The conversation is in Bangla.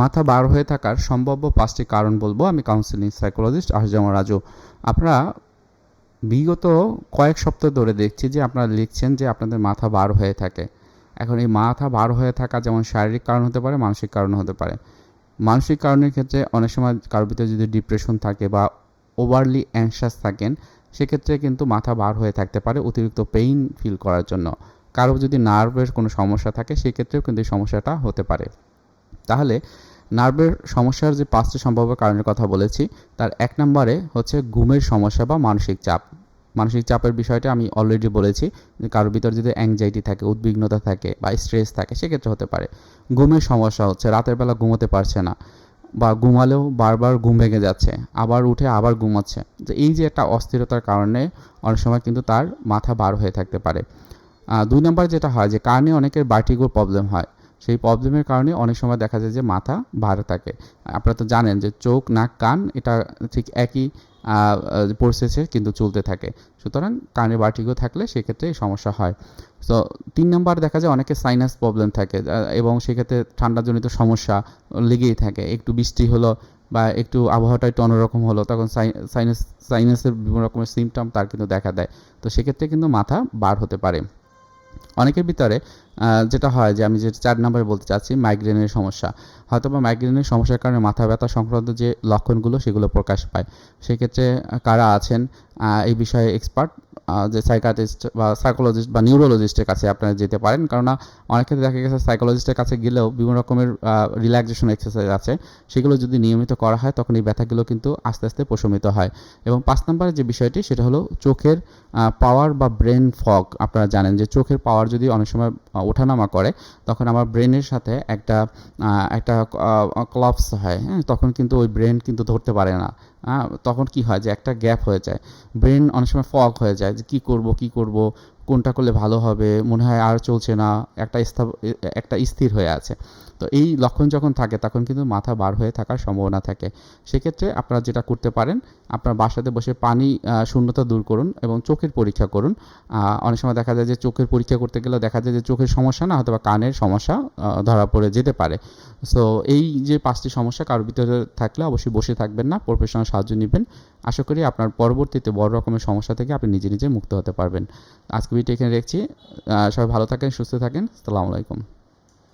মাথা বার হয়ে থাকার সম্ভাব্য পাঁচটি কারণ বলব আমি কাউন্সিলিং সাইকোলজিস্ট আহজামা রাজু। আপনারা বিগত কয়েক সপ্তাহ ধরে দেখছি যে আপনারা লিখছেন যে আপনাদের মাথা বার হয়ে থাকে। এখন এই মাথা বার হয়ে থাকা যেমন শারীরিক কারণ হতে পারে, মানসিক কারণ হতে পারে। মানসিক কারণের ক্ষেত্রে অনেক সময় কারোর ভিতরে যদি ডিপ্রেশন থাকে বা ওভারলি অ্যাংশাস থাকেন, সেক্ষেত্রে কিন্তু মাথা বার হয়ে থাকতে পারে অতিরিক্ত পেইন ফিল করার জন্য। কারও যদি নার্ভের কোনো সমস্যা থাকে, সেক্ষেত্রেও কিন্তু এই সমস্যাটা হতে পারে। তাহলে নার্ভের সমস্যার যে পাঁচটি সম্ভাব্য কারণের কথা বলেছি, তার এক নম্বরে হচ্ছে ঘুমের সমস্যা বা মানসিক চাপ। মানসিক চাপের বিষয়টা আমি অলরেডি বলেছি, যে কারোর ভিতর যদি অ্যাংজাইটি থাকে, উদ্বিগ্নতা থাকে বা স্ট্রেস থাকে, সেক্ষেত্রে হতে পারে। ঘুমের সমস্যা হচ্ছে, রাতের বেলা ঘুমোতে পারছে না বা ঘুমালেও বারবার ঘুম ভেঙে যাচ্ছে, আবার উঠে আবার ঘুমাচ্ছে। যে এই যে একটা অস্থিরতার কারণে অনেক সময় কিন্তু তার মাথা বার হয়ে থাকতে পারে। দুই নম্বর যেটা হয় যে কানে অনেকের বার্টিগোর প্রবলেম হয়। সেই প্রবলেমের কারণে অনেক সময় দেখা যায় যে মাথা ভারে থাকে। আপনারা তো জানেন যে চোখ, নাক, কান এটা ঠিক একই প্রসেসে কিন্তু চলতে থাকে। সুতরাং কানে বার্টিগো থাকলে সেক্ষেত্রে এই সমস্যা হয়। তো তিন নম্বর দেখা যায় অনেকে সাইনাস প্রবলেম থাকে এবং সেক্ষেত্রে ঠান্ডাজনিত সমস্যা লেগেই থাকে। একটু বৃষ্টি হলো বা একটু আবহাওয়াটা একটু অন্যরকম হলো, তখন সাইনাস সাইনাসের বিভিন্ন রকমের সিমটম তার কিন্তু দেখা দেয়। তো সেক্ষেত্রে কিন্তু মাথা বার হতে পারে। অনেকের ভিতরে যেটা হয় যে আমি যে চার নম্বরে বলতে চাচ্ছি মাইগ্রেনের সমস্যা। হয়তো বা মাইগ্রেনের সমস্যার কারণে মাথা ব্যথা সংক্রান্ত যে লক্ষণগুলো সেগুলো প্রকাশ পায়। সেক্ষেত্রে কারা আছেন এই বিষয়ে এক্সপার্ট যে সাইকাটিস্ট বা সাইকোলজিস্ট বা নিউরোলজিস্টের কাছে আপনারা যেতে পারেন। কেননা অনেক ক্ষেত্রে দেখা গেছে সাইকোলজিস্টের কাছে গেলেও বিভিন্ন রকমের রিল্যাক্সেশন এক্সারসাইজ আছে। সেগুলো যদি নিয়মিত করা হয়, তখন এই ব্যথাগুলো কিন্তু আস্তে আস্তে প্রশমিত হয়। এবং পাঁচ নম্বরের যে বিষয়টি, সেটা হলো চোখের পাওয়ার বা ব্রেন ফগ আপনারা জানেন যে চোখের পাওয়ার যদি অনেক সময় ওঠানামা করে, তখন আমার ব্রেনের সাথে একটা একটা ক্লাপস হয় হ্যাঁ? তখন কিন্তু ওই ব্রেন কিন্তু ধরতে পারে না। তখন কি হয় যে একটা গ্যাপ হয়ে যায়। ব্রেন অনেক সময় ফগ হয়ে যায়। যে কী করব কী করব? কোনটা করলে ভালো হবে, মনে হয় আর চলছে না, একটা একটা স্থির হয়ে আছে। তো এই লক্ষণ যখন থাকে, তখন কিন্তু মাথা বার হয়ে থাকার সম্ভাবনা থাকে। সেক্ষেত্রে আপনারা যেটা করতে পারেন, আপনার বাসাতে বসে পানি শূন্যতা দূর করুন এবং চোখের পরীক্ষা করুন। অনেক সময় দেখা যায় যে চোখের পরীক্ষা করতে গেলে দেখা যায় যে চোখের সমস্যা না হয়তো বা কানের সমস্যা ধরা পড়ে যেতে পারে। সো এই যে পাঁচটি সমস্যা কারোর ভিতরে থাকলে অবশ্যই বসে থাকবেন না, প্রফেশনাল সাহায্য নেবেন। আশা করি আপনার পরবর্তীতে বড় রকমের সমস্যা থেকে আপনি নিজে নিজে মুক্ত হতে পারবেন। আজকে ভিডিও এখানে দেখছি সবাই ভালো থাকেন সুস্থ থাকেন। আসসালামু আলাইকুম।